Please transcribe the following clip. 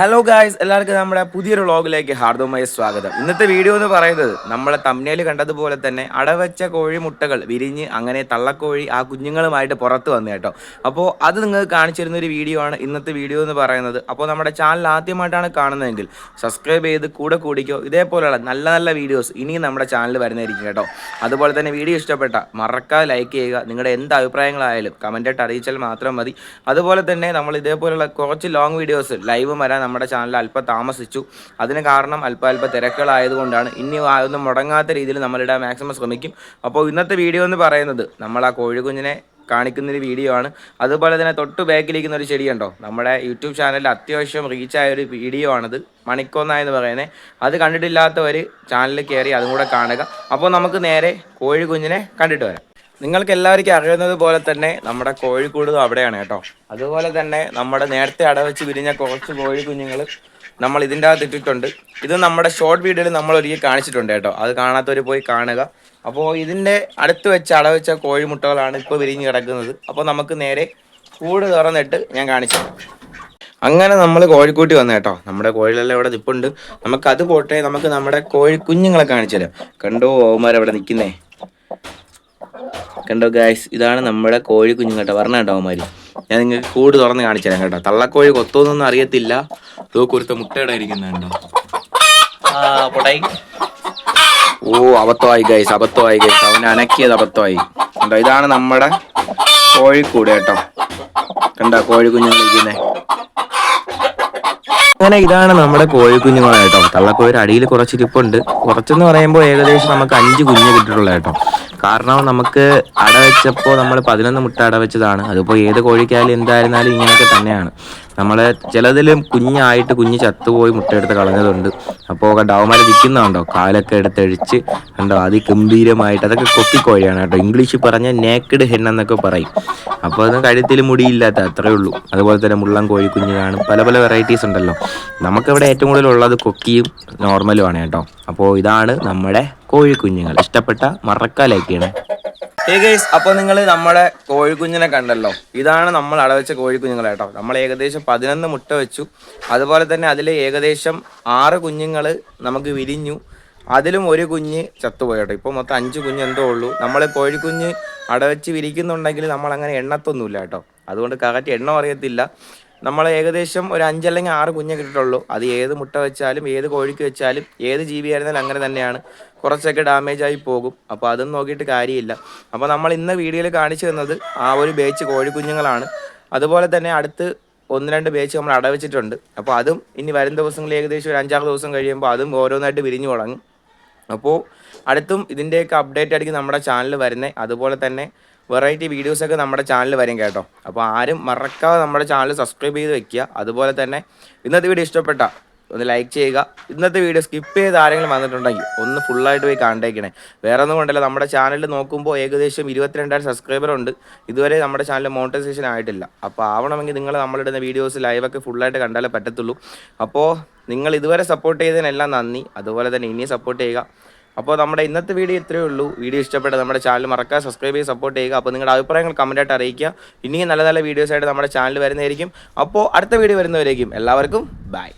Hello guys എല്ലാവർക്കും നമ്മുടെ പുതിയൊരു വ്ളോഗിലേക്ക് ഹാർദവമായ സ്വാഗതം. ഇന്നത്തെ വീഡിയോ എന്ന് പറയുന്നത് നമ്മളെ തമ്മിൽ കണ്ടതുപോലെ തന്നെ അടവച്ച കോഴി മുട്ടകൾ വിരിഞ്ഞ് അങ്ങനെ തള്ളക്കോഴി ആ കുഞ്ഞുങ്ങളുമായിട്ട് പുറത്ത് വന്നു കേട്ടോ. അപ്പോൾ അത് നിങ്ങൾക്ക് കാണിച്ചിരുന്ന ഒരു വീഡിയോ ആണ് ഇന്നത്തെ വീഡിയോ എന്ന് പറയുന്നത്. അപ്പോൾ നമ്മുടെ ചാനൽ ആദ്യമായിട്ടാണ് കാണുന്നതെങ്കിൽ സബ്സ്ക്രൈബ് ചെയ്ത് കൂടെ കൂടിക്കോ. ഇതേപോലെയുള്ള നല്ല നല്ല വീഡിയോസ് ഇനിയും നമ്മുടെ ചാനലിൽ വരുന്നതായിരിക്കും കേട്ടോ. അതുപോലെ തന്നെ വീഡിയോ ഇഷ്ടപ്പെട്ട മറക്കാതെ ലൈക്ക് ചെയ്യുക. നിങ്ങളുടെ എന്ത് അഭിപ്രായങ്ങളായാലും കമന്റായിട്ട് അറിയിച്ചാൽ മാത്രം മതി. അതുപോലെ തന്നെ നമ്മൾ ഇതേപോലെയുള്ള കുറച്ച് ലോങ് വീഡിയോസ് ലൈവ് വരാൻ നമ്മുടെ ചാനൽ അല്പം താമസിച്ചു. അതിന് കാരണം അല്പ അല്പം തിരക്കുകളായതുകൊണ്ടാണ് ഇനി ഒന്നും മുടങ്ങാത്ത രീതിയിൽ നമ്മളിടാൻ മാക്സിമം ശ്രമിക്കും. അപ്പോൾ ഇന്നത്തെ വീഡിയോ എന്ന് പറയുന്നത് നമ്മൾ ആ കോഴിക്കുഞ്ഞിനെ കാണിക്കുന്നൊരു വീഡിയോ ആണ്. അതുപോലെ തന്നെ തൊട്ട് ബാക്കിലിരിക്കുന്ന ഒരു ചെടിയുണ്ടോ? നമ്മുടെ യൂട്യൂബ് ചാനലിൽ അത്യാവശ്യം റീച്ചായ ഒരു വീഡിയോ ആണത്. മണിക്കൊന്ന എന്ന് പറയുന്നത് അത് കണ്ടിട്ടില്ലാത്തവർ ചാനലിൽ കയറി അതും കൂടെ കാണുക. അപ്പോൾ നമുക്ക് നേരെ കോഴിക്കുഞ്ഞിനെ കണ്ടിട്ട് വരാം. നിങ്ങൾക്ക് എല്ലാവർക്കും അറിയുന്നത് പോലെ തന്നെ നമ്മുടെ കോഴിക്കൂട് അവിടെയാണ് കേട്ടോ. അതുപോലെ തന്നെ നമ്മുടെ നേരത്തെ അടവെച്ച് വിരിഞ്ഞ കുറച്ച് കോഴി കുഞ്ഞുങ്ങൾ നമ്മൾ ഇതിന്റെ അകത്ത് ഇട്ടിട്ടുണ്ട്. ഇത് നമ്മുടെ ഷോർട്ട് വീഡിയോയിൽ നമ്മൾ ഒരിക്കൽ കാണിച്ചിട്ടുണ്ട് കേട്ടോ. അത് കാണാത്തവർ പോയി കാണുക. അപ്പോൾ ഇതിന്റെ അടുത്ത് വെച്ച് അടവെച്ച കോഴിമുട്ടകളാണ് ഇപ്പോൾ വിരിഞ്ഞ് കിടക്കുന്നത്. അപ്പോൾ നമുക്ക് നേരെ കൂട് തുറന്നിട്ട് ഞാൻ കാണിച്ചു അങ്ങനെ നമ്മൾ കോഴിക്കൂട്ടി വന്നു കേട്ടോ. നമ്മുടെ കോഴികളെല്ലാം ഇവിടെ നിപ്പുണ്ട്. നമുക്ക് അത് പോട്ടെ. നമുക്ക് നമ്മുടെ കോഴി കുഞ്ഞുങ്ങളെ കാണിച്ചു തരാം. കണ്ടോ അവിടെ നിൽക്കുന്നേ? കണ്ടോ ഗായ്സ് ഇതാണ് നമ്മുടെ കോഴി കുഞ്ഞു കേട്ടോ. പറഞ്ഞ കേട്ടോ അവന്മാര്? ഞാൻ നിങ്ങൾക്ക് കൂട് തുറന്ന് കാണിച്ചു തരാം കേട്ടോ. തള്ളക്കോഴി കൊത്തോന്നൊന്നും അറിയത്തില്ല. തൂക്കുരുത്ത കുരുത്ത മുട്ടയുടെ ഇരിക്കുന്നുണ്ടോ ഓ അബദ്ധമായി ഗൈസ് അബദ്ധമായി ഗൈസ് അവൻ അനക്കിയത് അബദ്ധമായി. കണ്ടോ ഇതാണ് നമ്മുടെ കോഴിക്കൂട് കേട്ടോ. കണ്ടോ കോഴി കുഞ്ഞുങ്ങൾ ഇരിക്കുന്നേ? അങ്ങനെ ഇതാണ് നമ്മുടെ കോഴി കേട്ടോ. തള്ളക്കോഴി അടിയിൽ കുറച്ച് ഇരിപ്പുണ്ട്. കുറച്ചെന്ന് പറയുമ്പോൾ ഏകദേശം നമുക്ക് അഞ്ച് കുഞ്ഞ് കിട്ടിയിട്ടുള്ള കേട്ടോ. കാരണം നമുക്ക് അട വെച്ചപ്പോൾ നമ്മൾ പതിനൊന്ന് മുട്ട അട വെച്ചതാണ് അതിപ്പോൾ ഏത് കോഴിക്കായാലും എന്തായിരുന്നാലും ഇങ്ങനെയൊക്കെ തന്നെയാണ്. നമ്മൾ ചിലതിലും കുഞ്ഞായിട്ട് കുഞ്ഞ് ചത്തുപോയി മുട്ടയെടുത്ത് കളഞ്ഞതുണ്ട്. അപ്പോൾ കണ്ടോ? അവന്മാരെ കാലൊക്കെ എടുത്തഴിച്ച് കണ്ടോ? അതിഗംഭീരമായിട്ട് അതൊക്കെ കൊക്കിക്കോഴിയാണ് കേട്ടോ. ഇംഗ്ലീഷിൽ പറഞ്ഞ നേക്കഡ് ഹെൻ എന്നൊക്കെ പറയും. അപ്പോൾ അത് കഴുത്തിൽ മുടിയില്ലാത്ത അത്രേ ഉള്ളൂ. അതുപോലെ തന്നെ മുള്ളം കോഴി കുഞ്ഞ് കാണും പല പല വെറൈറ്റീസ് ഉണ്ടല്ലോ. നമുക്കിവിടെ ഏറ്റവും കൂടുതൽ ഉള്ളത് കൊക്കിയും നോർമലുമാണ് കേട്ടോ. അപ്പോൾ ഇതാണ് നമ്മുടെ കോഴിക്കുഞ്ഞുങ്ങൾ ഇഷ്ടപ്പെട്ട മറക്കാലൊക്കെയാണ് ഹേ ഗൈസ് അപ്പോൾ നിങ്ങൾ നമ്മുടെ കോഴിക്കുഞ്ഞിനെ കണ്ടല്ലോ. ഇതാണ് നമ്മൾ അടവെച്ച കോഴിക്കുഞ്ഞുങ്ങൾ കേട്ടോ. നമ്മൾ ഏകദേശം പതിനൊന്ന് മുട്ട വെച്ചു. അതുപോലെ തന്നെ അതിൽ ഏകദേശം ആറ് കുഞ്ഞുങ്ങൾ നമുക്ക് വിരിഞ്ഞു. അതിലും ഒരു കുഞ്ഞ് ചത്തുപോയി കേട്ടോ. ഇപ്പോൾ മൊത്തം അഞ്ച് കുഞ്ഞ് എന്തോ ഉള്ളൂ. നമ്മൾ കോഴിക്കുഞ്ഞ് അടവെച്ച് വിരിക്കുന്നുണ്ടെങ്കിൽ നമ്മൾ അങ്ങനെ എണ്ണത്തൊന്നുമില്ല കേട്ടോ. അതുകൊണ്ട് കറക്റ്റ് എണ്ണം അറിയത്തില്ല നമ്മൾ ഏകദേശം ഒരു അഞ്ചല്ലെങ്കിൽ ആറ് കുഞ്ഞെ കിട്ടിയിട്ടുള്ളൂ. അത് ഏത് മുട്ട വെച്ചാലും ഏത് കോഴിക്ക് വെച്ചാലും ഏത് ജീവിയായിരുന്നാലും അങ്ങനെ തന്നെയാണ്. കുറച്ചൊക്കെ ഡാമേജ് ആയി പോകും. അപ്പോൾ അതും നോക്കിയിട്ട് കാര്യമില്ല. അപ്പോൾ നമ്മൾ ഇന്ന് വീഡിയോയിൽ കാണിച്ചു തന്നത് ആ ഒരു ബേച്ച് കോഴിക്കുഞ്ഞുങ്ങളാണ്. അതുപോലെ തന്നെ അടുത്ത് ഒന്ന് രണ്ട് ബേച്ച് നമ്മൾ അടവച്ചിട്ടുണ്ട്. അപ്പോൾ അതും ഇനി വരും ദിവസങ്ങളിൽ ഏകദേശം ഒരു അഞ്ചാറ് ദിവസം കഴിയുമ്പോൾ അതും ഓരോന്നായിട്ട് വിരിഞ്ഞു തുടങ്ങും. അപ്പോൾ അടുത്തും ഇതിന്റെയൊക്കെ അപ്ഡേറ്റ് ആയിരിക്കും നമ്മുടെ ചാനൽ വരുന്നത് അതുപോലെ തന്നെ വെറൈറ്റി വീഡിയോസൊക്കെ നമ്മുടെ ചാനൽ വരും കേട്ടോ. അപ്പോൾ ആരും മറക്കാതെ നമ്മുടെ ചാനൽ സബ്സ്ക്രൈബ് ചെയ്ത് വെക്കുക. അതുപോലെ തന്നെ ഇന്നത്തെ വീഡിയോ ഇഷ്ടപ്പെട്ട ഒന്ന് ലൈക്ക് ചെയ്യുക. ഇന്നത്തെ വീഡിയോ സ്കിപ്പ് ചെയ്ത് ആരെങ്കിലും വന്നിട്ടുണ്ടെങ്കിൽ ഒന്ന് ഫുള്ളായിട്ട് പോയി കണ്ടേക്കണേ. വേറെ ഒന്നും കൊണ്ടല്ല നമ്മുടെ ചാനൽ നോക്കുമ്പോൾ ഏകദേശം ഇരുപത്തിരണ്ടായിരം സബ്സ്ക്രൈബർ ഉണ്ട്. ഇതുവരെ നമ്മുടെ ചാനൽ മോണിറ്റൈസേഷൻ ആയിട്ടില്ല. അപ്പോൾ ആവണമെങ്കിൽ നിങ്ങൾ നമ്മളിടുന്ന വീഡിയോസ് ലൈവൊക്കെ ഫുള്ളായിട്ട് കണ്ടാലേ പറ്റത്തുള്ളൂ. അപ്പോൾ നിങ്ങൾ ഇതുവരെ സപ്പോർട്ട് ചെയ്തതിനെല്ലാം നന്ദി. അതുപോലെ തന്നെ ഇനിയും സപ്പോർട്ട് ചെയ്യുക. അപ്പോൾ നമ്മുടെ ഇന്നത്തെ വീഡിയോ ഇത്രയേ ഉള്ളൂ. വീഡിയോ ഇഷ്ടപ്പെട്ട നമ്മുടെ ചാനൽ മറക്കാതെ സബ്സ്ക്രൈബ് ചെയ്ത് സപ്പോർട്ട് ചെയ്യുക. അപ്പോൾ നിങ്ങളുടെ അഭിപ്രായങ്ങൾ കമന്റായിട്ട് അറിയിക്കുക. ഇനിയും നല്ല നല്ല വീഡിയോസായിട്ട് നമ്മുടെ ചാനൽ വരുന്നതായിരിക്കും. അപ്പോൾ അടുത്ത വീഡിയോ വരുന്നവരേക്കും എല്ലാവർക്കും ബൈ